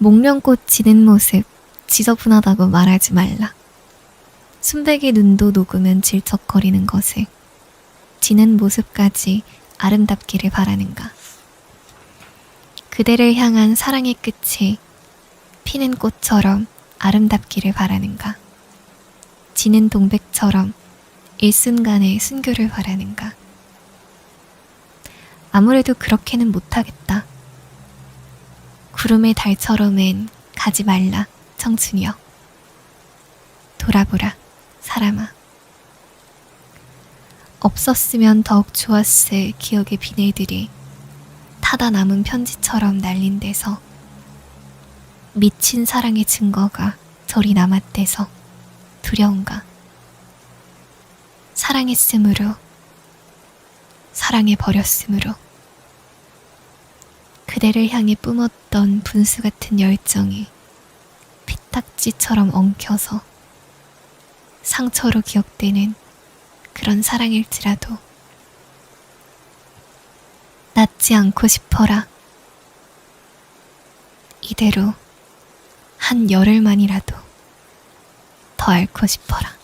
목련꽃 지는 모습 지저분하다고 말하지 말라. 순백의 눈도 녹으면 질척거리는 것을 지는 모습까지 아름답기를 바라는가. 그대를 향한 사랑의 끝이 피는 꽃처럼 아름답기를 바라는가. 지는 동백처럼 일순간의 순교를 바라는가. 아무래도 그렇게는 못하겠다. 구름의 달처럼은 가지 말라, 청춘이여. 돌아보라, 사람아. 없었으면 더욱 좋았을 기억의 비늘들이 타다 남은 편지처럼 날린 데서 미친 사랑의 증거가 저리 남았대서 두려운가. 사랑했으므로, 사랑해 버렸으므로, 그대를 향해 뿜었던 분수 같은 열정이 피딱지처럼 엉켜서 상처로 기억되는 그런 사랑일지라도 낫지 않고 싶어라. 이대로 한 열흘만이라도 더 앓고 싶어라.